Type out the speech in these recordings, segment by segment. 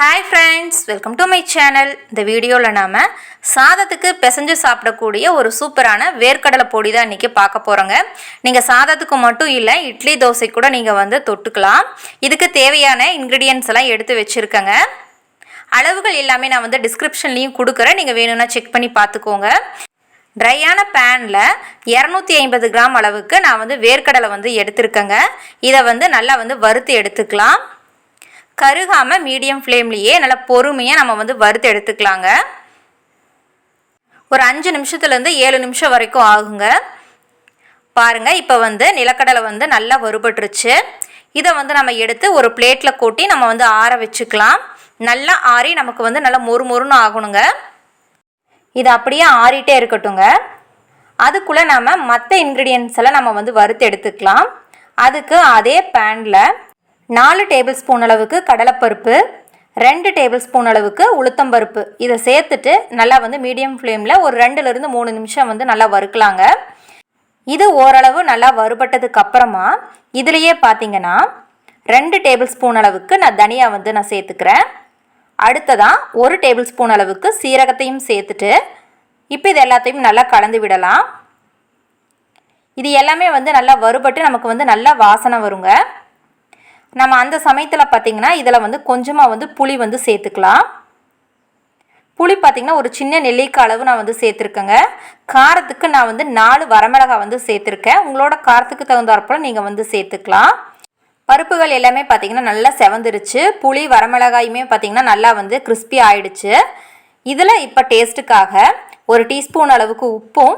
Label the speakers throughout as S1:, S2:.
S1: Hi friends welcome to my channel இந்த வீடியோவில் நாம் சாதத்துக்கு பிசைஞ்சு சாப்பிடக்கூடிய ஒரு சூப்பரான வேர்க்கடலை பொடி தான் இன்றைக்கி பார்க்க போகிறோங்க நீங்கள் சாதத்துக்கு மட்டும் இல்லை இட்லி தோசை கூட நீங்கள் வந்து தொட்டுக்கலாம். இதுக்கு தேவையான இன்க்ரீடியன்ஸ் எல்லாம் எடுத்து வச்சுருக்கேங்க. அளவுகள் எல்லாமே நான் வந்து டிஸ்கிரிப்ஷன்லேயும் கொடுக்குறேன். நீங்கள் வேணும்னா செக் பண்ணி பார்த்துக்கோங்க. ட்ரையான பேனில் இரநூத்தி ஐம்பது கிராம் அளவுக்கு நான் வந்து வேர்க்கடலை வந்து எடுத்திருக்கேங்க. இதை வந்து நல்லா வந்து வறுத்து எடுத்துக்கலாம். கருகாமல் மீடியம் ஃப்ளேம்லேயே நல்லா பொறுமையாக நம்ம வந்து வறுத்து எடுத்துக்கலாங்க. ஒரு அஞ்சு நிமிஷத்துலேருந்து ஏழு நிமிஷம் வரைக்கும் ஆகுங்க. பாருங்கள் இப்போ வந்து நிலக்கடலை வந்து நல்லா வறுபட்டுருச்சு. இதை வந்து நம்ம எடுத்து ஒரு பிளேட்டில் கொட்டி நம்ம வந்து ஆற வச்சுக்கலாம். நல்லா ஆறி நமக்கு வந்து நல்லா மொறு மொறுன்னு ஆகணுங்க. இது அப்படியே ஆறிட்டே இருக்கட்டுங்க அதுக்குள்ளே நம்ம மற்ற இன்க்ரீடியன்ஸ் எல்லாம் நம்ம வந்து வறுத்து எடுத்துக்கலாம். அதுக்கு அதே பேனில் நாலு டேபிள் ஸ்பூன் அளவுக்கு கடலைப்பருப்பு ரெண்டு டேபிள் ஸ்பூன் அளவுக்கு உளுத்தம்பருப்பு இதை சேர்த்துட்டு நல்லா வந்து மீடியம் ஃப்ளேமில் ஒரு ரெண்டுலேருந்து மூணு நிமிஷம் வந்து நல்லா வறுக்கலாங்க. இது ஓரளவு நல்லா வறுபட்டதுக்கு அப்புறமா இதுலேயே பார்த்தீங்கன்னா ரெண்டு டேபிள் ஸ்பூன் அளவுக்கு நான் தனியாக வந்து நான் சேர்த்துக்கிறேன். அடுத்ததாக ஒரு டேபிள் ஸ்பூன் அளவுக்கு சீரகத்தையும் சேர்த்துட்டு இப்போ இது எல்லாத்தையும் நல்லா கலந்து விடலாம். இது எல்லாமே வந்து நல்லா வறுபட்டு நமக்கு வந்து நல்லா வாசனை வருங்க. நம்ம அந்த சமயத்தில் பார்த்திங்கன்னா இதில் வந்து கொஞ்சமாக வந்து புளி வந்து சேர்த்துக்கலாம். புளி பார்த்திங்கன்னா ஒரு சின்ன நெல்லிக்காய் அளவு நான் வந்து சேர்த்துருக்கேங்க. காரத்துக்கு நான் வந்து நாலு வரமிளகாய் வந்து சேர்த்துருக்கேன். உங்களோட காரத்துக்கு தகுந்தாற்போல் நீங்கள் வந்து சேர்த்துக்கலாம். பருப்புகள் எல்லாமே பார்த்திங்கன்னா நல்லா செவந்துருச்சு. புளி வரமிளகாயுமே பார்த்திங்கன்னா நல்லா வந்து கிறிஸ்பி ஆயிடுச்சு. இதில் இப்போ டேஸ்ட்டுக்காக ஒரு டீஸ்பூன் அளவுக்கு உப்பும்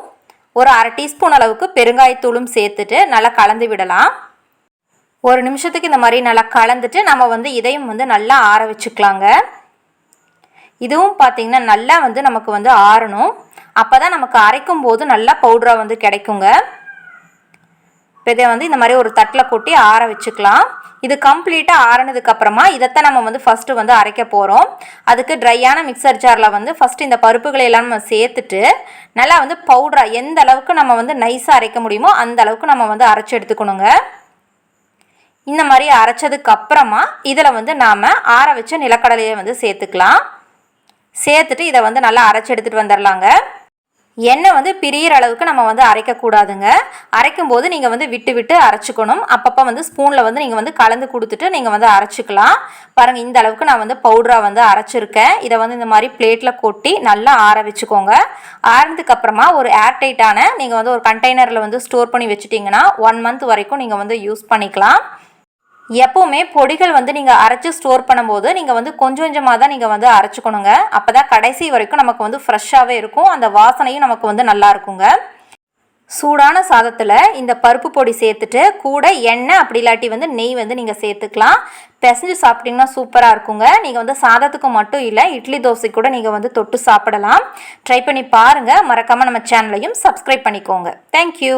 S1: ஒரு அரை டீஸ்பூன் அளவுக்கு பெருங்காயத்தூளும் சேர்த்துட்டு நல்லா கலந்து விடலாம். ஒரு நிமிஷத்துக்கு இந்த மாதிரி நல்லா கலந்துட்டு நம்ம வந்து இதையும் வந்து நல்லா ஆற வச்சுக்கலாங்க இதுவும் பார்த்திங்கன்னா நல்லா வந்து நமக்கு வந்து ஆறணும். அப்போ தான் நமக்கு அரைக்கும் போது நல்லா பவுடராக வந்து கிடைக்குங்க. இப்போ இதை வந்து இந்த மாதிரி ஒரு தட்டில் கொட்டி ஆற வச்சுக்கலாம் இது கம்ப்ளீட்டாக ஆறினதுக்கப்புறமா இதைத்தான் நம்ம வந்து ஃபஸ்ட்டு வந்து அரைக்க போகிறோம் அதுக்கு ட்ரையான மிக்சர் ஜாரில் வந்து ஃபஸ்ட்டு இந்த பருப்புகளை எல்லாம் நம்ம சேர்த்துட்டு நல்லா வந்து பவுடராக எந்த அளவுக்கு நம்ம வந்து நைஸாக அரைக்க முடியுமோ அந்த அளவுக்கு நம்ம வந்து அரைச்சி எடுத்துக்கணுங்க. இந்த மாதிரி அரைச்சதுக்கு அப்புறமா இதில் வந்து நாம் ஆற வச்ச நிலக்கடலையை வந்து சேர்த்துக்கலாம். சேர்த்துட்டு இதை வந்து நல்லா அரைச்சி எடுத்துகிட்டு வந்துடலாங்க எண்ணெய் வந்து பிரியிற அளவுக்கு நம்ம வந்து அரைக்கக்கூடாதுங்க அரைக்கும் போது நீங்கள் வந்து விட்டு விட்டு அரைச்சிக்கணும். அப்பப்போ வந்து ஸ்பூனில் வந்து நீங்கள் வந்து கலந்து கொடுத்துட்டு நீங்கள் வந்து அரைச்சிக்கலாம். பாருங்கள் இந்த அளவுக்கு நான் வந்து பவுடராக வந்து அரைச்சிருக்கேன். இதை வந்து இந்த மாதிரி பிளேட்டில் கொட்டி நல்லா ஆற வச்சுக்கோங்க. ஆறினதுக்கப்புறமா ஒரு ஏர்டைட்டான நீங்கள் வந்து ஒரு கண்டெய்னரில் வந்து ஸ்டோர் பண்ணி வச்சுட்டிங்கன்னா ஒன் மந்த் வரைக்கும் நீங்கள் வந்து யூஸ் பண்ணிக்கலாம். எப்போவுமே பொடிகள் வந்து நீங்கள் அரைச்சி ஸ்டோர் பண்ணும்போது நீங்கள் வந்து கொஞ்சம் கொஞ்சமாக தான் நீங்கள் வந்து அரைச்சிக்கணுங்க. அப்போ தான் கடைசி வரைக்கும் நமக்கு வந்து ஃப்ரெஷ்ஷாகவே இருக்கும். அந்த வாசனையும் நமக்கு வந்து நல்லா இருக்குங்க. சூடான சாதத்தில் இந்த பருப்பு பொடி சேர்த்துட்டு கூட எண்ணெய் அப்படி இல்லாட்டி வந்து நெய் வந்து நீங்கள் சேர்த்துக்கலாம். பிசைஞ்சு சாப்பிட்டிங்கன்னா சூப்பராக இருக்குங்க. நீங்கள் வந்து சாதத்துக்கு மட்டும் இல்லை இட்லி தோசை கூட நீங்கள் வந்து தொட்டு சாப்பிடலாம். ட்ரை பண்ணி பாருங்கள் மறக்காமல் நம்ம சேனலையும் சப்ஸ்கிரைப் பண்ணிக்கோங்க. தேங்க்யூ